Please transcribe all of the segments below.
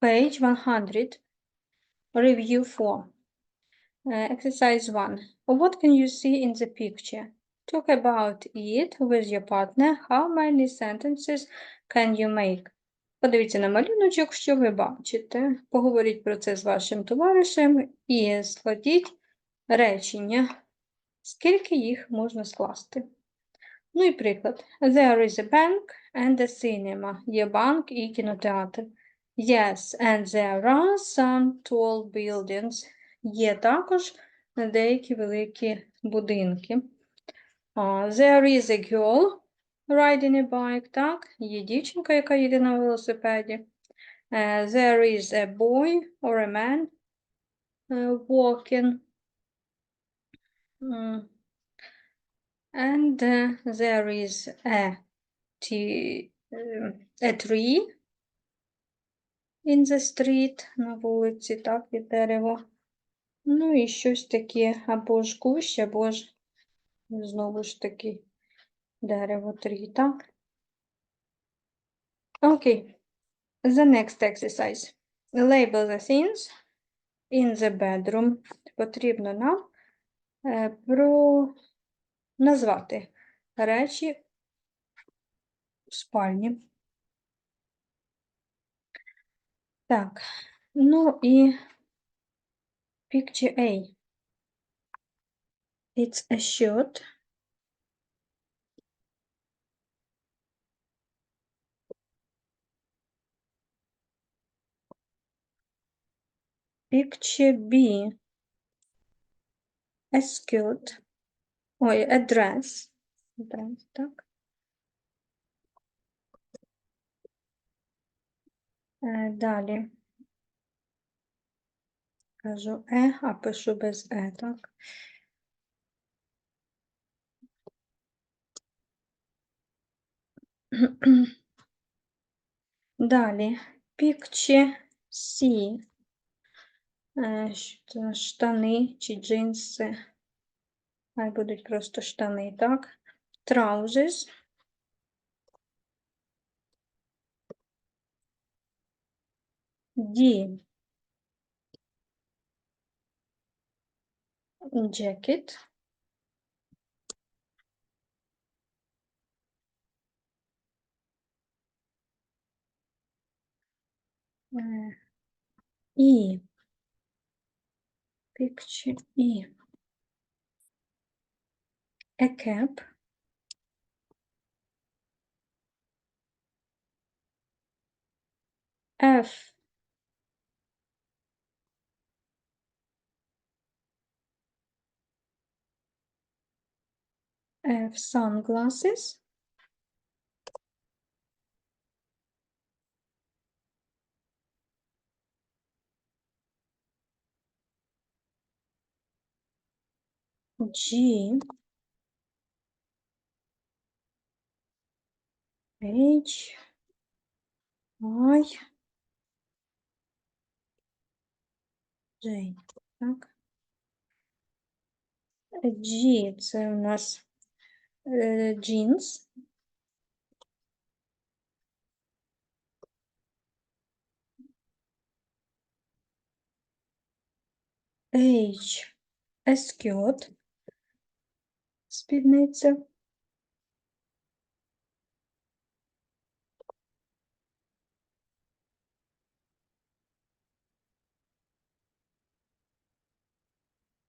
Page 100. Review 4. Uh, exercise 1. What can you see in the picture? Talk about it with your partner. How many sentences can you make? Подивіться на малюночок, що ви бачите. Поговоріть про це з вашим товаришем і складіть речення. Скільки їх можна скласти? Ну і приклад. There is a bank and a cinema. Є банк і кінотеатр. Yes, and there are some tall buildings. Є також деякі великі будинки. А, There is a girl riding a bike. Так, є дівчинка, яка їде на велосипеді. Е, There is a boy or a man е, walking. М. And uh, there is a, t- um, a tree in the street, на вулиці, так, і дерево. Ну і щось таке, або ж кущ, або ж знову ж таки дерево трі, так? Окей. The next exercise. Label the things in the bedroom. Потрібно нам е, про назвати речі в спальні. Так, ну і picture A. It's a shirt. Picture B. A skirt. Ой, a dress. Dress, так. Далі. Кажу е, а пишу без е, так. Далі. Picture C. Е, Штани чи джинси. Хай будуть просто штани, так? Trousers. D. Jacket. Е, І. Picture E. A cap. F. F. Sunglasses. G. H. I. J. Так. G це у нас джинс. H. Skirt. Спідниця.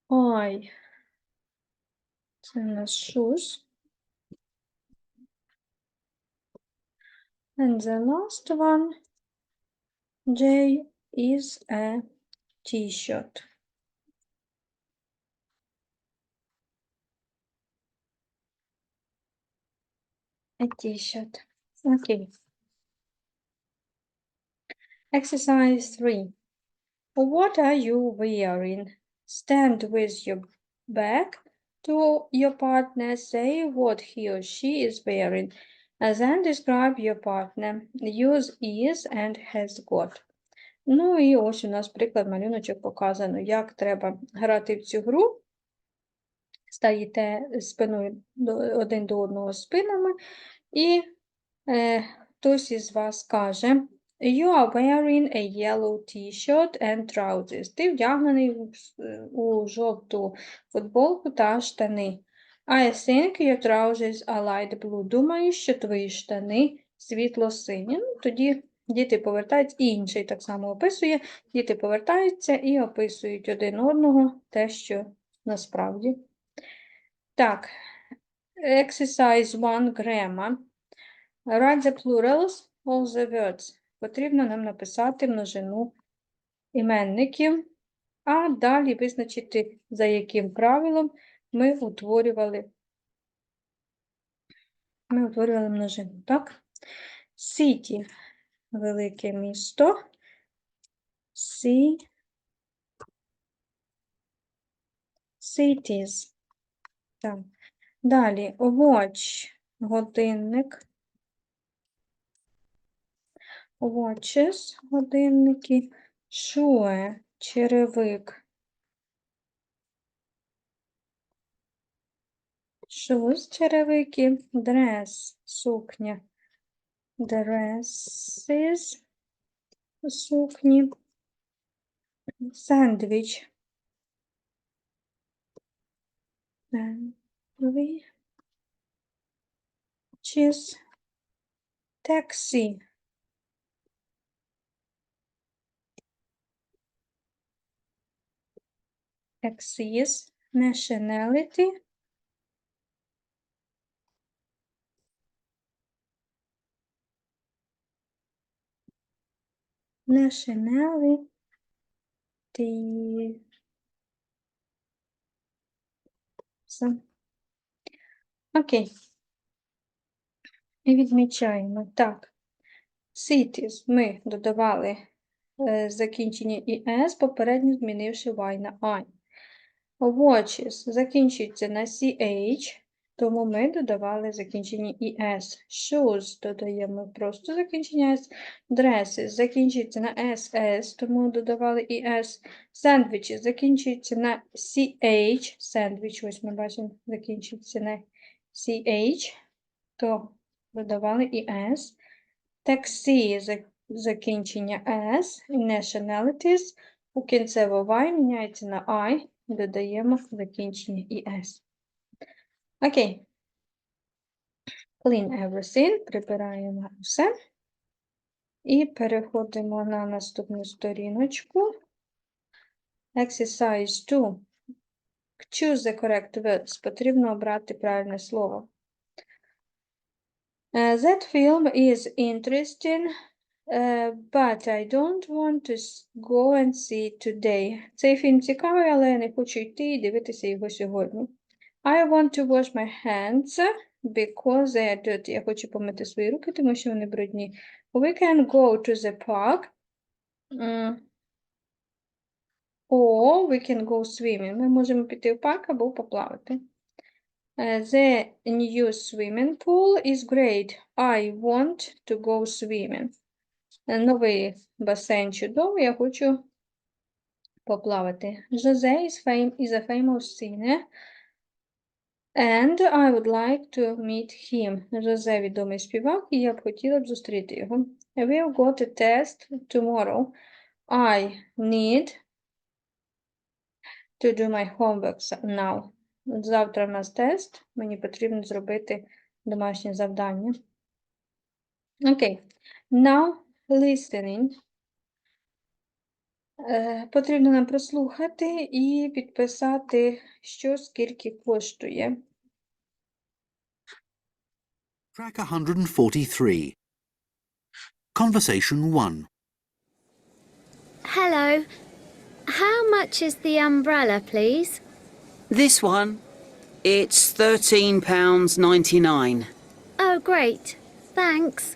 I. Це у нас shoes. And the last one, J, is a t-shirt. A t-shirt. Okay. Exercise 3. What are you wearing? Stand with your back to your partner. Say what he or she is wearing. Then describe your partner. Use is and has got. Ну і ось у нас приклад малюночок показано, як треба грати в цю гру. Стаєте спиною один до одного спинами, і е, хтось із вас каже, You are wearing a yellow t-shirt and trousers. Ти вдягнений е, у жовту футболку та штани. I think your trousers are light blue. Думаю, що твої штани світло-сині. Ну, тоді діти повертаються, і інший так само описує. Діти повертаються і описують один одного те, що насправді. Так, exercise one grammar. Write the plurals of the words. Потрібно нам написати множину іменників, а далі визначити, за яким правилом ми утворювали, ми утворювали множину. Так? City – велике місто. Sea Cities. Далі watch – годинник. Watches – годинники. Shoe – черевик. Shoes – черевики. Dress – сукня. Dresses – сукні. Сендвіч. Sandwiches. Taxi. Taxis. Nationality. Nationality. Все. Окей. І відмічаємо. Так. Cities ми додавали е, закінчення «іс», попередньо змінивши y на I. Watches закінчується на CH, тому ми додавали закінчення «іс». Shoes додаємо просто закінчення «с». Dresses закінчується на SS, тому додавали «іс». Сендвічі закінчується на CH. Сендвіч, ось ми бачимо, закінчується на CH, то додавали «іс». Таксі закінчення S nationalities у кінцево Y міняється на I, додаємо закінчення ES. Окей. Clean everything, прибираємо все. І переходимо на наступну сторіночку. Exercise 2. Choose the correct words. Потрібно обрати правильне слово. Uh, that film is interesting, uh, but I don't want to go and see today. Цей фільм цікавий, але я не хочу йти і дивитися його сьогодні. I want to wash my hands because they are dirty. Я хочу помити свої руки, тому що вони брудні. We can go to the park. Or we can go swimming. Ми можемо піти в парк або поплавати. Uh, The new swimming pool is great. I want to go swimming. Е, Новий басейн чудовий, я хочу поплавати. Jose is, fam is a famous singer. And I would like to meet him. Жозе відомий співак, і я б хотіла б зустріти його. We've got a test tomorrow. I need to do my homework now. Завтра в нас тест, мені потрібно зробити домашнє завдання. Окей. Now listening. Е, Потрібно нам прослухати і підписати, що скільки коштує. Track 143. Conversation 1. Hello. How much is the umbrella, please? This one, it's thirteen pounds ninety nine. Oh, great. Thanks.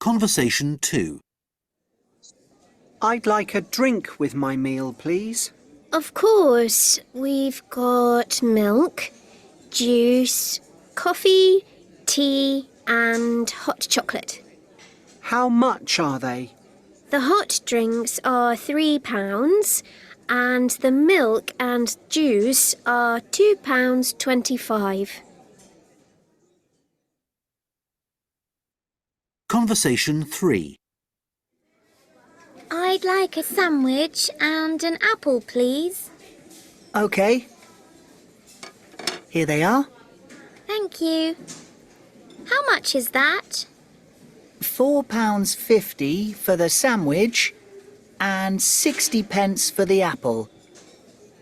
Conversation 2. I'd like a drink with my meal, please. Of course, we've got milk, juice, coffee, tea, and hot chocolate. How much are they? The hot drinks are three pounds, and the milk and juice are two pounds twenty-five. Conversation 3. I'd like a sandwich and an apple, please. OK. Here they are. Thank you. How much is that? £4.50 for the sandwich and 60 pence for the apple.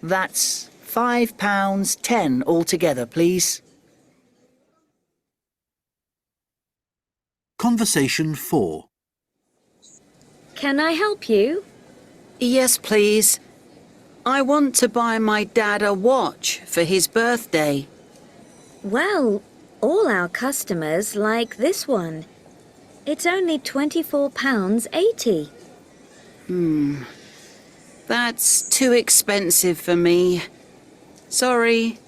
That's £5.10 altogether, please. Conversation 4. Can I help you? Yes, please. I want to buy my dad a watch for his birthday. Well, all our customers like this one. It's only £24.80. Hmm. That's too expensive for me. Sorry.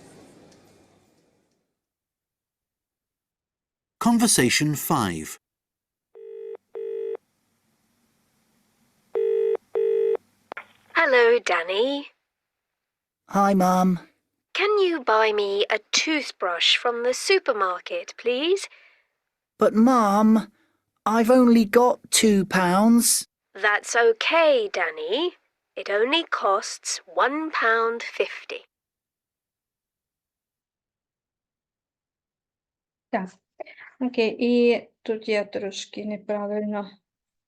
Conversation 5. Hello, Danny. Hi, Mum. Can you buy me a toothbrush from the supermarket, please? But, Mum, I've only got £2. That's okay, Danny. It only costs one pound fifty. Так. Окей, і тут я трошки неправильно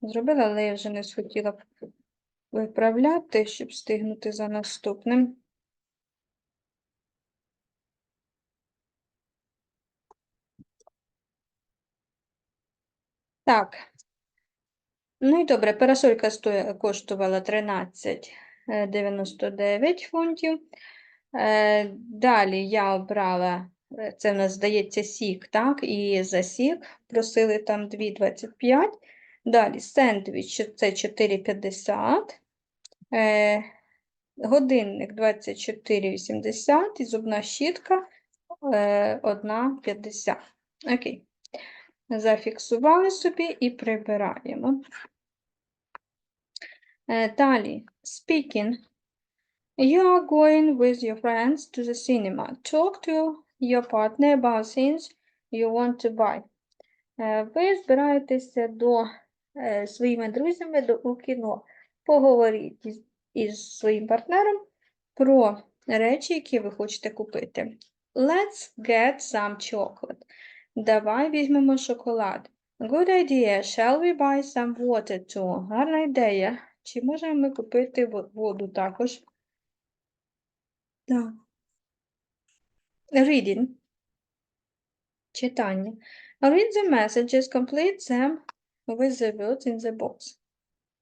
зробила, але я вже не схотіла б виправляти, щоб встигнути за наступним. Так. Ну і добре, парасолька коштувала 13,99 фунтів. Е, Далі я обрала, е, це в нас здається сік, так? І за сік просили там 2,25. Далі сендвіч це 4,50. Е, Годинник 24,80 і зубна щітка е, 1,50. Окей. Зафіксували собі і прибираємо. Е, Далі, speaking. You are going with your friends to the cinema. Talk to your partner about things you want to buy. Е, Ви збираєтеся до е, своїми друзями до у кіно. Поговоріть із, своїм партнером про речі, які ви хочете купити. Let's get some chocolate. Давай візьмемо шоколад. Good idea. Shall we buy some water too? Гарна ідея. Чи можемо ми купити воду також? Так. Reading. Читання. Read the messages, complete them with the words in the box.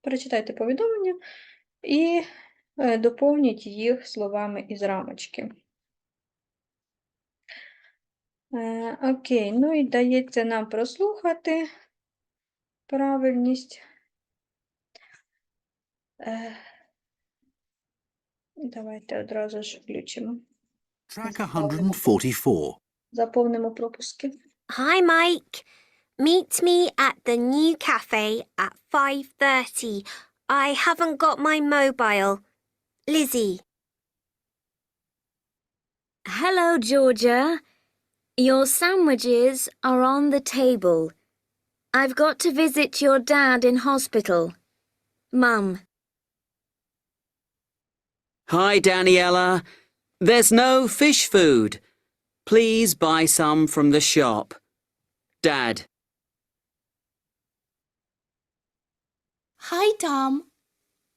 Прочитайте повідомлення і е, доповніть їх словами із рамочки. Е, Окей, ну і дається нам прослухати правильність. Е, Давайте одразу ж включимо. Track 144. Заповнимо пропуски. Hi, Mike. Meet me at the new cafe at 5:30. I haven't got my mobile. Lizzie. Hello, Georgia. Your sandwiches are on the table. I've got to visit your dad in hospital. Mum. Hi, Daniela. There's no fish food. Please buy some from the shop. Dad. Hi, Tom.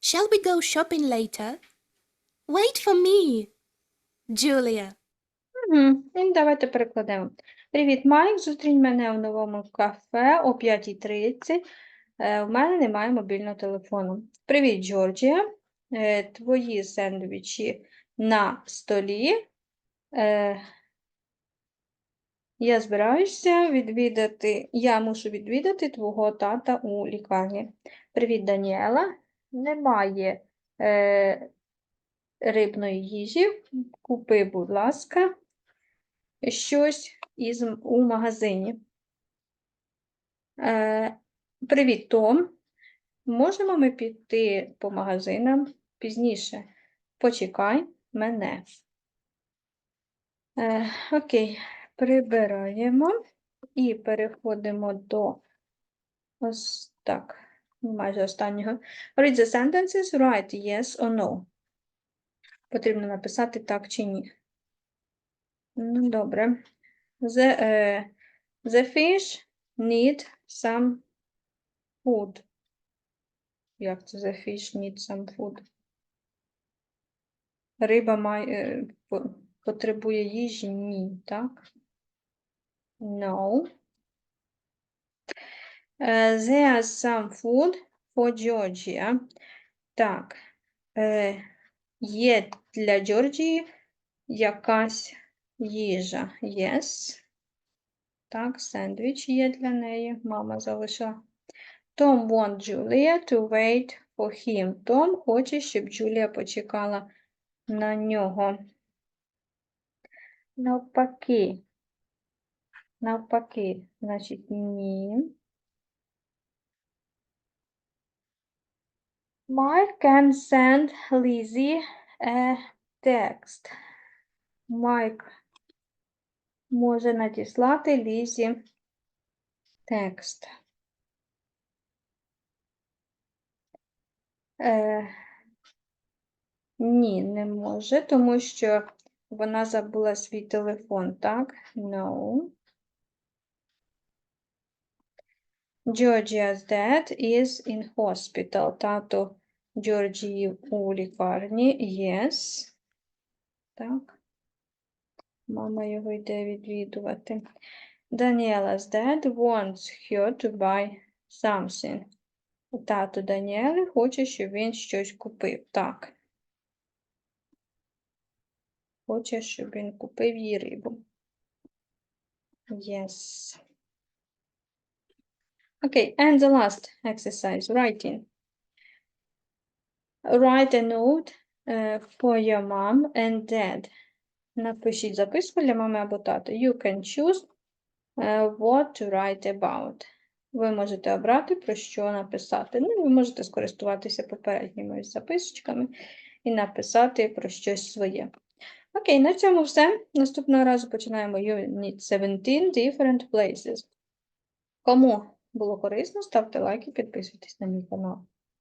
Shall we go shopping later? Wait for me. Julia. Угу. Давайте перекладемо. Привіт, Майк. Зустрінь мене у новому кафе о 5.30. Е, У мене немає мобільного телефону. Привіт, Джорджія. Е, Твої сендвічі на столі. Е, Я збираюся відвідати, я мушу відвідати твого тата у лікарні. Привіт, Даніела. Немає е, рибної їжі. Купи, будь ласка, щось із, у магазині. Е, привіт, Том. Можемо ми піти по магазинам пізніше? Почекай мене. Е, окей, прибираємо і переходимо до Ось так. Майже останнього. Read the sentences, write yes or no. Потрібно написати так чи ні. Ну, добре. The, е, the fish need some food. Як це the fish need some food? Риба має, е, потребує їжі? Ні, так? No. Е, There's some food for Georgia. Так. Е, Є для Джорджії якась їжа. Yes. Так, сендвіч є для неї. Мама залишила. Tom want Julia to wait for him. Том хоче, щоб Джулія почекала на нього. Навпаки. Навпаки, значить, ні. Mike can send Lizzie a text. Майк може надіслати Лізі текст. Е, ні, не може, тому що вона забула свій телефон, так? No. Georgia's dad is in hospital. Тато Джорджії у лікарні. Yes. Так. Мама його йде відвідувати. Daniela's dad wants her to buy something. Тато Даніели хоче, щоб він щось купив. Так. Хоче, щоб він купив їй рибу. Yes. Okay, and the last exercise, writing. Write a note uh, for your mom and dad. Напишіть записку для мами або тата. You can choose uh, what to write about. Ви можете обрати, про що написати. Ну, ви можете скористуватися попередніми записочками і написати про щось своє. Окей, на цьому все. Наступного разу починаємо Unit 17 Different Places. Кому було корисно, ставте лайки, підписуйтесь на мій канал.